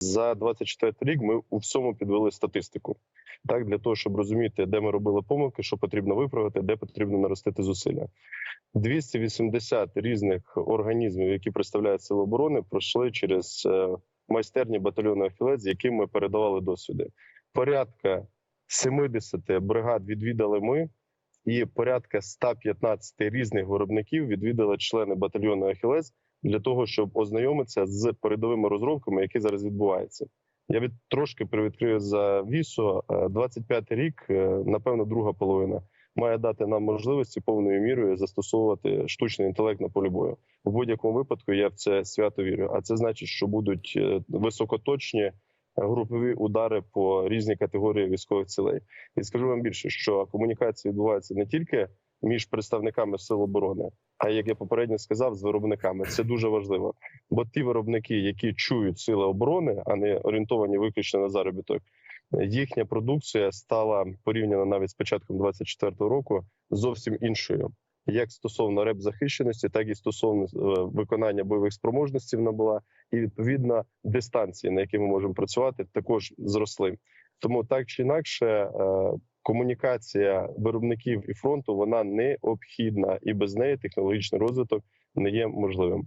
За 24 рік ми у всьому підвели статистику. Так, для того, щоб розуміти, де ми робили помилки, що потрібно виправити, де потрібно наростити зусилля. 280 різних організмів, які представляють сили оборони, пройшли через е, майстерні батальйону «Афілет», з яким ми передавали досвіди. Порядка 70 бригад відвідали ми, і порядка 115 різних виробників відвідали члени батальйону Ахілес для того, щоб ознайомитися з передовими розробками, які зараз відбуваються. Я від трошки привідкрию за вісу. 25 рік, е, напевно, друга половина має дати нам можливості повною мірою застосовувати штучний інтелект на полі бою. В будь-якому випадку я в це свято вірю. А це значить, що будуть е, високоточні е, групові удари по різні категорії військових цілей. І скажу вам більше, що комунікація відбувається не тільки між представниками сил оборони, а як я попередньо сказав, з виробниками. Це дуже важливо. Бо ті виробники, які чують сили оборони, а не орієнтовані виключно на заробіток, їхня продукція стала порівняно навіть з початком 24-го року зовсім іншою. Як стосовно реп захищеності, так і стосовно е, виконання бойових спроможностей вона була, і відповідно дистанції, на які ми можемо працювати, також зросли. Тому так чи інакше, е, комунікація виробників і фронту вона необхідна, і без неї технологічний розвиток не є можливим.